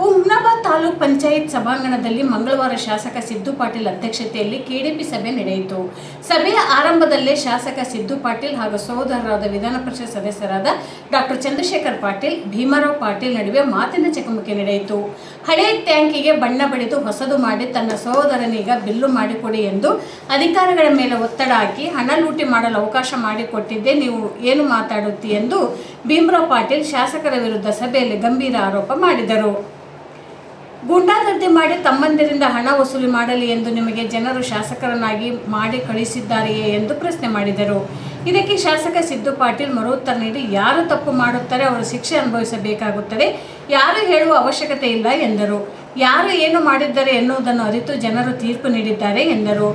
ಹುಮ್ನಾಬಾದ್ ತಾಲೂಕ್ ಪಂಚಾಯತ್ ಸಭಾಂಗಣದಲ್ಲಿ ಮಂಗಳವಾರ ಶಾಸಕ ಸಿದ್ದು ಪಾಟೀಲ್ ಅಧ್ಯಕ್ಷತೆಯಲ್ಲಿ ಕೆಡಿಪಿ ಸಭೆ ನಡೆಯಿತು. ಸಭೆಯ ಆರಂಭದಲ್ಲೇ ಶಾಸಕ ಸಿದ್ದು ಪಾಟೀಲ್ ಹಾಗೂ ಸಹೋದರರಾದ ವಿಧಾನ ಪರಿಷತ್ ಸದಸ್ಯರಾದ ಡಾಕ್ಟರ್ ಚಂದ್ರಶೇಖರ್ ಪಾಟೀಲ್, ಭೀಮರಾವ್ ಪಾಟೀಲ್ ನಡುವೆ ಮಾತಿನ ಚಕಮಕಿ ನಡೆಯಿತು. ಹಳೆಯ ಟ್ಯಾಂಕಿಗೆ ಬಣ್ಣ ಬಳಿದು ಹೊಸದು ಮಾಡಿ ತನ್ನ ಸಹೋದರನೀಗ ಬಿಲ್ಲು ಮಾಡಿಕೊಡಿ ಎಂದು ಅಧಿಕಾರಿಗಳ ಮೇಲೆ ಒತ್ತಡ ಹಾಕಿ ಹಣ ಲೂಟಿ ಮಾಡಲು ಅವಕಾಶ ಮಾಡಿಕೊಟ್ಟಿದ್ದೆ, ನೀವು ಏನು ಮಾತಾಡುತ್ತಿ ಎಂದು ಭೀಮರಾವ್ ಪಾಟೀಲ್ ಶಾಸಕರ ವಿರುದ್ಧ ಸಭೆಯಲ್ಲಿ ಗಂಭೀರ ಆರೋಪ ಮಾಡಿದರು. ಗೂಂಡಾಗರ್ದಿ ಮಾಡಿ ತಮ್ಮಂದಿರಿಂದ ಹಣ ವಸೂಲಿ ಮಾಡಲಿ ಎಂದು ನಿಮಗೆ ಜನರು ಶಾಸಕರನ್ನಾಗಿ ಮಾಡಿ ಕಳಿಸಿದ್ದಾರೆಯೇ ಎಂದು ಪ್ರಶ್ನೆ ಮಾಡಿದರು. ಇದಕ್ಕೆ ಶಾಸಕ ಸಿದ್ದು ಪಾಟೀಲ್ ಮರುತ್ತರ ನೀಡಿ ಯಾರು ತಪ್ಪು ಮಾಡುತ್ತಾರೆ, ಅವರು ಶಿಕ್ಷೆ ಅನುಭವಿಸಬೇಕಾಗುತ್ತದೆ, ಯಾರು ಹೇಳುವ ಅವಶ್ಯಕತೆ ಇಲ್ಲ ಎಂದರು. ಯಾರು ಏನು ಮಾಡಿದ್ದಾರೆ ಎನ್ನುವುದನ್ನು ಅರಿತು ಜನರು ತೀರ್ಪು ನೀಡಿದ್ದಾರೆ ಎಂದರು.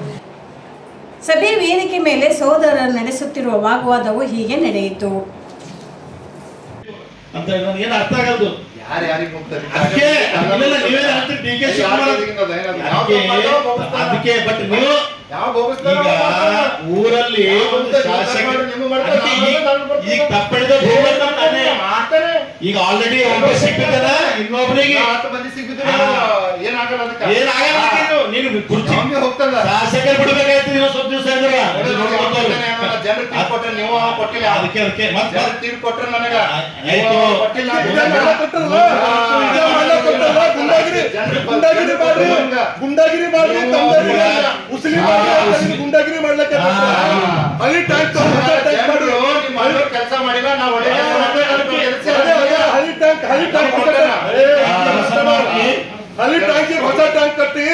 ಸಭೆ ವೇದಿಕೆ ಮೇಲೆ ಸಹೋದರ ನಡೆಸುತ್ತಿರುವ ವಾಗ್ವಾದವು ಹೀಗೆ ನಡೆಯಿತು. ಯಾರು ಯಾರಿಗೆ ಹೋಗ್ತಾರೆ? ಅದಕ್ಕೆ ನೀವೇ ಡಿ ಕೆ ಶಿವಕುಮಾರ್ ಅದಕ್ಕೆ ಬಟ್ ನೀವು ಈಗ ಊರಲ್ಲಿ ಶಾಸಕ ಈಗ- ಈಗ ತಪ್ಪಳಿದ ಆಲ್ರೆಡಿ ಒಬ್ಬ ಸಿಕ್ಕಿದ್ದಾನ ಇನ್ನೊಬ್ಬರಿಗೆ ಏನಾಗಲ್ಲ ಕುರ್ಚಿ ಹೋಗ್ತದ. ಶಾಸಕರು ಬಿಡಬೇಕಾಯ್ತು ನೀವು ಸ್ವಲ್ಪ ದಿವಸ ಅಂದ್ರೆ? ಜನರು ತೀರ್ಪು ಕೊಟ್ರೆ ನೀವು ಕೊಟ್ಟಿಲ್ಲ. ಅದಕ್ಕೆ ಅದಕ್ಕೆ. ಮತ್ತೆ ತೀರ್ಪು ಕೊಟ್ರೆ ನನಗ ಕೊಟ್ಟಿಲ್ಲ. ಗುಂಡಾಗಿರಿ ಮಾಡ್ರಿ. ಗುಂಡಾಗಿರಿ ಮಾಡ್ರಿ. ಮುಸ್ಲಿಂ ಗುಂಡಾಗಿರಿ ಮಾಡ್ಲಕ್ಕೆ ಅಲ್ಲಿ ಟ್ಯಾಂಕ್ ಕೆಲಸ ಮಾಡಿಲ್ಲ ನಾವು ಹಳಿ ಟ್ಯಾಂಕ್ ಹಳಿ ಟ್ಯಾಂಕ್. ಹಳಿ ಟ್ಯಾಂಕ್ ಹೊಸ ಟ್ಯಾಂಕ್ ಕಟ್ಟಿ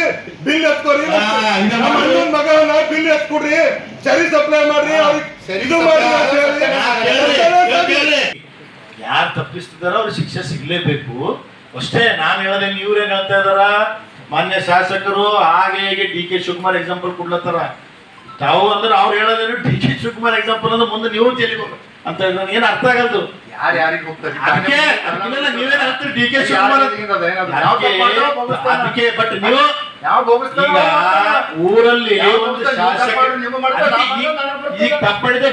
ಬಿಲ್ ಎತ್ಕೊರಿ ನಮ್ಮ. ಅಣ್ಣನ್ ಮಗನ ಬಿಲ್ ಎತ್ಕೊಡ್ರಿ. ಸರಿ ಸಪ್ಲೈ ಮಾಡ್ರಿ ಅವ್ರಿಗೆ ಇದು ಮಾಡಿ ಯಾರು ತಪ್ಪಿಸ್ತಿದಾರೋ ಅವ್ರಿಗೆ ಶಿಕ್ಷೆ ಸಿಗ್ಲೇಬೇಕು. ಅಷ್ಟೇ ನಾನು ಹೇಳದೆ ಇವ್ರೇನ್ ಹೇಳ್ತಾ ಇದಾರ? ಮಾನ್ಯ ಶಾಸಕರು ಹಾಗೆ ಹೀಗೆ ಡಿ ಕೆ ಶಿವಕುಮಾರ್ ಎಕ್ಸಾಂಪಲ್ ಕೊಡ್ಲತ್ತಾರ. ತಾವು ಅಂದ್ರೆ ಅವ್ರು ಹೇಳೋದೇನು ಡಿ ಕೆ ಶಿವಕುಮಾರ್ ಎಕ್ಸಾಂಪಲ್ ಅಂದ್ರೆ ಮುಂದೆ ನೀವು ತೆಲಿಬೇಕು ಅಂತ ನನಗೆ ಏನು ಅರ್ಥ ಆಗಲ್ದು? ಯಾರು ಯಾರಿಗೆ ಹೋಗ್ತಾರೆ? ನೀವೇನ್ ಹೇಳ್ತೀರಿ? ಡಿ ಕೆ ಶಿವಕುಮಾರ್ ಅದಕ್ಕೆ- ಬಟ್ ನೀವು ಈಗ ಊರಲ್ಲಿ? ಒಂದು? ಶಾಸಕ ಈಗ- ತಪ್ಪಡಿದೆ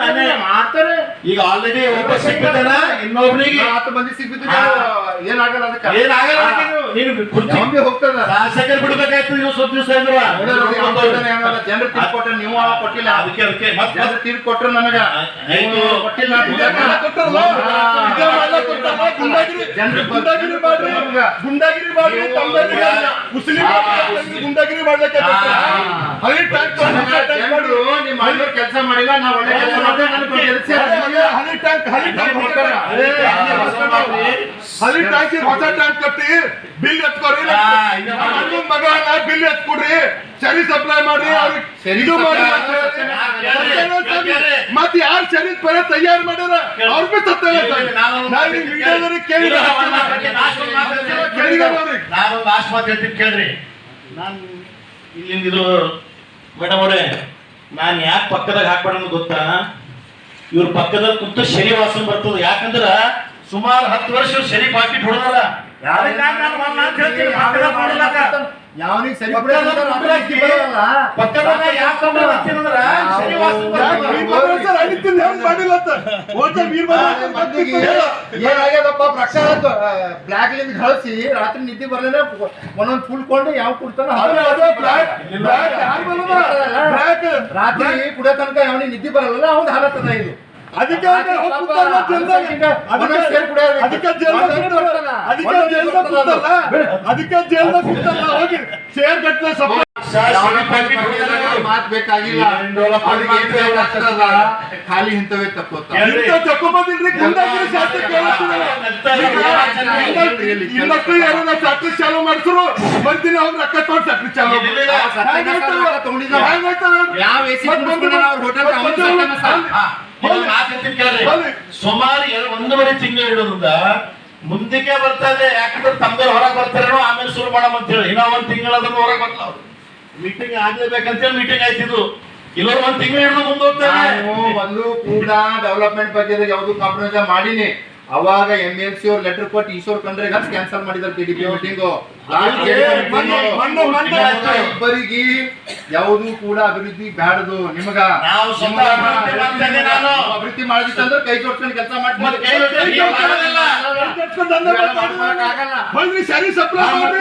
ತಾನೇ ಮಾಡ್ತಾರೆ. ಈಗ ಆಲ್ರೆಡಿ ಒಬ್ಬ ಸಿಕ್ಕಿದ್ದಾನ ಇನ್ನೊಬ್ರಿಗೆ ಹತ್ತು ಮಂದಿ ಸಿಕ್ಕಿದ್ರೆ ಏನಾಗಲ್ಲ ಅದಕ್ಕೆ? ಏನಾಗಲ್ಲ ನೀನು ಕುರ್ಚಿ ಹೋಗ್ತದ. ಶಾಸಕರು ಬಿಡ್ಬೇಕಾಯ್ತು ನೀವು ಸ್ವಲ್ಪ ದಿವಸ ಅಂದ್ರ ಜನರು ತೀರ್ಪು ಕೊಟ್ರೆ ನೀವು ಕೊಟ್ಟಿಲ್ಲ. ಅದಕ್ಕೆ ಅದಕ್ಕೆ ಮತ್ತೆ ಜನರು ತೀರ್ಪು ಕೊಟ್ರೆ ನನಗ ಕೊಟ್ಟಿಲ್ಲ? ಗುಂಡಾಗಿರಿ ಜನರು ಗುಂಡಾಗಿರಿ ಮಾಡ್ರಿ ಗುಂಡಾಗಿರಿ ಮಾಡ್ರಿ ತಮ್ಮದೇ ಉಸಿಲಿ ಮಾಡ್ರಿ ಗುಂಡಾಗಿರಿ ಮಾಡ್ಲಿಕ್ಕೆ ಹಳಿ ಟ್ಯಾಂಕ್ ಮಾಡಿರೋ ಕೆಲಸ ಮಾಡಿಲ್ಲ ನಾವು ಒಳ್ಳೆ ಕೆಲಸ ಮಾಡಿದ್ರೆ ನನಗೆ ಕೆಲಸ ಅದೇ, ಅದೇ, ಹಳಿ ಟ್ಯಾಂಕ್ ಹಳಿ ಟ್ಯಾಂಕ್. ಹಳಿ ಟ್ಯಾಂಕ್ ಹೊಸ ಟ್ಯಾಂಕ್ ಕಟ್ಟಿ ಬಿಲ್ ಎತ್ಕೊರಿ ನಮ್ಮ ಅಣ್ಣನ್ ಮಗನ ಬಿಲ್ ಎತ್ಕೊಡ್ರಿ ಸರಿ ಸಪ್ಲೈ ಮಾಡ್ರಿ ಅವ್ರಿಗೆ ಇದು ಮಾಡಿ. ಮತ್ ಯಾರು ಸರಿ ಪರ ತಯಾರು ಮಾಡ್ಯಾರ ಅವ್ರ ಬಿ ಸತ್ಯನಾರಾಯಣ ನಾನು- ಮೀಡಿಯಾದವ್ರಿಗೆ ಕೇಳಿದ ಮಾತು ಮಾತು ಅವ್ರಿಗೆ ನಾನು ಲಾಸ್ಟ್ ಮಾತು ಹೇಳ್ತೀನಿ ಕೇಳ್ರಿ ನಾನು ಇಲ್ಲಿಂದ ಇದು ಮೇಡಮ್ ಅವರೇ ನಾನು ಯಾಕೆ ಪಕ್ಕದಾಗ ಹಾಕ್ಬೇಡ ಗೊತ್ತಾ? ಇವ್ರ ಪಕ್ಕದಲ್ಲಿ ಕುಂತು ಶನಿ ವಾಸನೆ ಬರ್ತದೆ. ಯಾಕಂದ್ರ ಸುಮಾರು ಹತ್ತು ವರ್ಷ ಇವ್ರು ಶನಿ ಪಾಕಿಟ್ ಹೊಡೆದಲ್ಲ ಪಕ್ಕದಾಗ. ಯಾವನಿಗೆ ಸರಿ ಪಕ್ಕದಾಗ ಪಕ್ಕದಾಗ ಯಾಕೆ ಬರ್ತೀನಿ ಅಂದ್ರ ಶನಿ ವಾಸನೆ ಯಾಕೆ ಬರ್ತದೆ. ವೀರಭದ್ರ ಸರ್ ಅಲ್ಲಿಂದ ಏನಾಗ್ಯದಪ್ಪ ಬ್ಲಾಕ್ ಲಿಂದ ಕಳಿಸಿ ರಾತ್ರಿ ನಿದ್ದೆ ಬರ್ಲಿಲ್ಲ ಒಂದೊಂದ್ ಫುಲ್ ಕೊಂಡು ಯಾವ ಕುಡ್ತಾನ ರಾತ್ರಿ ಕುಡಿಯೋ ತನಕ ಅವನಿಗೆ ನಿದ್ದೆ ಬರಲ್ಲ ಅವ್ನ ಹಾಲತ್ತದ ಇದು ಅದಕ್ಕೆ. ಅದಕ್ಕೆ ಜೈಲ್ದಾಗ. ಹೋಗಿ. ಸೇರ್ ಮಾತ್ ಬೇಕಾಗಿಲ್ಲ. ಖಾಲಿ ಇಂಥವೇ ಚಾಲು ಮಾಡಿಸ್ರು ಮಂದಿನ ಅವ್ರ ರೊಕ್ಕ ಚಾಲು. ಇನ್ನೊಂದು. ಸುಮಾರು ಒಂದೂವರೆ ತಿಂಗಳು ಇಡೋದ್ರಿಂದ ಮುಂದಕ್ಕೆ ಬರ್ತಾ ಇದೆ. ಯಾಕಂದ್ರೆ ತಮ್ಮದವ್ರು ಹೊರಗೆ ಬರ್ತಾರೇನೋ ಆಮೇಲೆ ಶುರು ಮಾಡಮ್ ಅಂತ ಹೇಳಿ. ಇನ್ನೂ ಒಂದ್ ತಿಂಗಳ ಹೊರಗೆ ಬರ್ತಾವ ಮೀಟಿಂಗ್ ಆಗ್ಲೇಬೇಕಂತೇಳಿ ಮೀಟಿಂಗ್ ಆಯ್ತಿದ್ರು ಇಲ್ಲೊಂದು ಒಂದ್ ತಿಂಗಳು ಹಿಡಿದು ಮುಂದೆ ಹೋಗ್ತಾರೆ ನಾನು ಒಂದು ಕೂಡ ಡೆವಲಪ್ಮೆಂಟ್ ಬಗ್ಗೆ ಯಾವ್ದು ಕಾಂಪ್ರಮೈಸ್ ಮಾಡೀನಿ. ಅವಾಗ ಎಂ ಎಲ್ ಸಿ ಅವ್ರು ಲೆಟರ್ ಕೊಟ್ಟು ಈಶ್ವರ್ ಖಂಡ್ರೆ ಕ್ಯಾನ್ಸಲ್ ಮಾಡಿದಾರೆ ಪಿ ಡಿ ಪಿ ಮೀಟಿಂಗ್ ಇಬ್ಬರಿಗೆ ಯಾವುದು ಕೂಡ ಅಭಿವೃದ್ಧಿ ಬ್ಯಾಡದು. ನಿಮಗ ಅಭಿವೃದ್ಧಿ ಮಾಡಿದ್ರೆ ಕೈ ಜೋಡ್ಸ್ಕೊಂಡು ಕೆಲಸ ಮಾಡ್ತಾರೆ ಸರಿ ಸಪ್ಲೈ ಮಾಡ್ರಿ?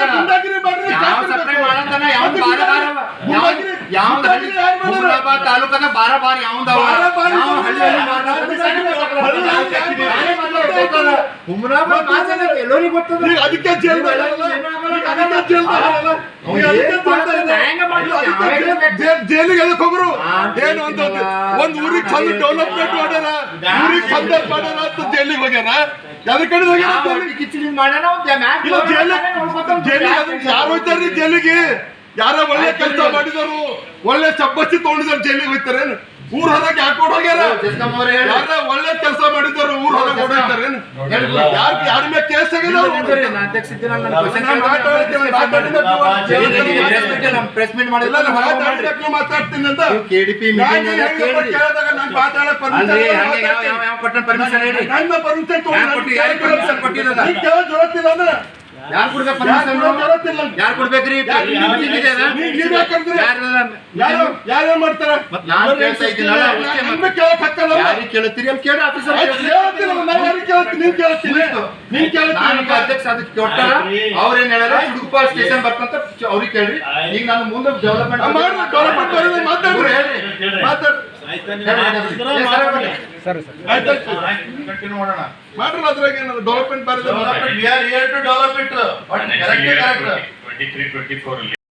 ತಾಲೂಕನ ಬಾರ ಬಾರ ಯಾವ್ದು? ಹಳ್ಳಿಯಲ್ಲಿ ಎಲ್ಲರಿಗೂ ಗೊತ್ತದ. ಅದಕ್ಕೆ ಅದಕ್ಕೆ ಜೈಲಿಗೆ ಎದಕ್ ಹೋಗ್ರು ಏನು ಅಂತ ಒಂದ್ ಊರಿಗೆ ಚಂದ ಡೆವಲಪ್ಮೆಂಟ್ ಮಾಡ್ಯಾರ ಊರಿಗೆ ಚಂದ ಮಾಡ್ಯಾರ ಅಂತ ಜೈಲಿಗೆ ಹೋಗ್ಯಾರ? ಯಾವ್ದು ಕಡೆ ಹೋಗ್ಯಾರ ಜೈಲಿಗೆ? ಯಾರು ಹೋಯ್ತಾರ್ರಿ ಜೈಲಿಗೆ? ಯಾರ ಒಳ್ಳೆ ಕೆಲಸ ಮಾಡಿದವರು ಒಳ್ಳೆ ಚಪ್ಪಚ್ಚಿ ತೊಗೊಂಡಿದ್ರು ಜೈಲಿಗೆ ಹೋಯ್ತಾರೇನು ಊರ್ ಹೊರಗೆ ಹಾಕೊಂಡು ಹೋಗ್ಯಾರ ಯಾರ ಒಳ್ಳೆ ಕೆಲಸ ಮಾಡಿದ್ರು ಊರ್ ಹೊರಗೆ ಓಡಾಡ್ತಾರೇನು ಹೇಳಿ. ಯಾರ ಯಾರ ಮೇಲೆ ಕೇಸ್ ಮಾತಾಡ್ತೀನಿ, ಅಂತ. ನೀವು KDP ಯಾರ್ ಯಾರ್ ಕೊಡ್ಬೇಕು ಕೊಡ್ಬೇಕ್ರಿ? ಯಾರ್ ಮಾಡ್ತಾರ. ನಾನು ನಾನ್ ಕೇಳ್ತಾ ಇದ್ದೀನಲ್ಲ, ಅದಕ್ಕೆ ಮತ್ತೆ ನಿಮ್ಗೆ ಕೇಳಕ್ ಹಕ್ಕಲ್ಲ ಯಾರಿಗ್ ಕೇಳ್ತೀರಿ ಅಂತ ಕೇಳಿ ಆಫೀಸರ್ ನಾನು ಕೇಳ್ತೀನಿ. ಕೇಳ್ತೀನಿ. ಅಧ್ಯಕ್ಷ ಅದಕ್ಕೆ ಕೊಟ್ಟಾರ ಅವ್ರೇನ್ ಹುಡುಗಪ್ಪ ಸ್ಟೇಷನ್ ಬರ್ತಂತ ಅವ್ರಿಗೆ ಕೇಳ್ರಿ. ಈಗ ನಾನು ಮುಂದೆ ಡೆವಲಪ್ಮೆಂಟ್ ಆ, ಮಾಡ್ರಿ, development ಬರೋದು ಮಾತಾಡ್ರಿ. ಆಯ್ತು, ಮಾಡೋಣ. ಅದ್ರಾಗ ಏನಾದ್ರು ಡೆವಲಪ್ಮೆಂಟ್ ಬರೋದು we are here to develop it but correct correct twenty three twenty four ಅಲ್ಲಿ